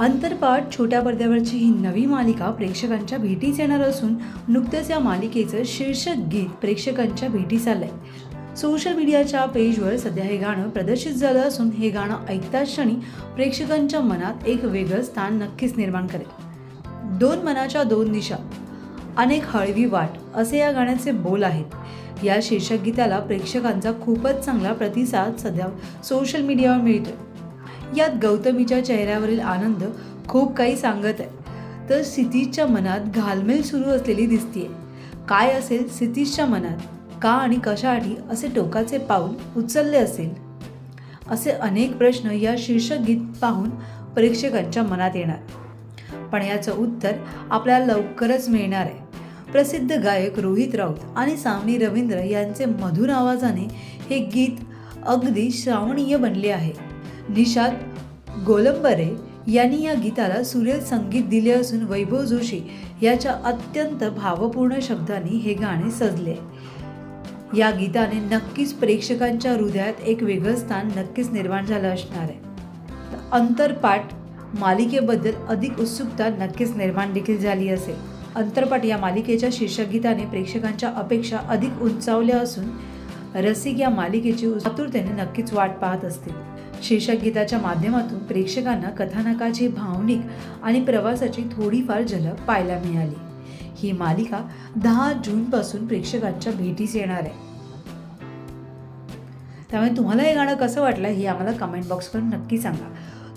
अंतरपाठ छोट्या पडद्यावरची ही नवी मालिका प्रेक्षकांच्या भेटीस येणार असून नुकतंच या मालिकेचं शीर्षक गीत प्रेक्षकांच्या भेटीस आलंय. सोशल मीडियाच्या पेजवर सध्या हे गाणं प्रदर्शित झालं असून हे गाणं ऐकताच क्षणी प्रेक्षकांच्या मनात एक वेगळं स्थान नक्कीच निर्माण करेल. दोन मनाच्या दोन दिशा अनेक हळवी वाट असे या गाण्याचे बोल आहेत. या शीर्षक गीताला प्रेक्षकांचा खूपच चांगला प्रतिसाद सध्या सोशल मीडियावर मिळतोय. यात गौतमीच्या चेहऱ्यावरील आनंद खूप काही सांगत आहे. तर सितीशच्या मनात घालमेल सुरू असलेली दिसतीये. काय असेल सितीशच्या मनात? का आणि कशासाठी असे टोकाचे पाऊल उचलले असेल? असे अनेक प्रश्न या शीर्षक गीत पाहून प्रेक्षकांच्या मनात येणार. पण याचं उत्तर आपल्याला लवकरच मिळणार आहे. प्रसिद्ध गायक रोहित राऊत आणि सामनी रवींद्र यांचे मधुर आवाजाने हे गीत अगदी श्रावणीय बनले आहे. निषाद गोलंबरे यांनी या गीताला सुरेल संगीत दिले असून वैभव जोशी याच्या अत्यंत भावपूर्ण शब्दांनी हे गाणे सजले. या गीताने नक्कीच प्रेक्षकांच्या हृदयात एक वेगळं स्थान नक्कीच निर्माण झालं असणार आहे. अंतरपाठ मालिकेबद्दल अधिक उत्सुकता नक्कीच निर्माण देखील झाली असेल. अंतरपाठ या मालिकेच्या शीर्षक गीताने प्रेक्षकांच्या अपेक्षा अधिक उंचावल्या असून रसिक या मालिकेची आतुरतेने नक्कीच वाट पाहत असतील शीर्षक गीताच्या माध्यमातून प्रेक्षकांना कथानकाची भावनिक आणि प्रवासाची थोडीफार झलक पाहायला मिळाली. ही मालिका दहा जूनपासून प्रेक्षकांच्या भेटीस येणार आहे. त्यामुळे तुम्हाला हे गाणं कसं वाटलं हे आम्हाला कमेंट बॉक्स करून नक्की सांगा.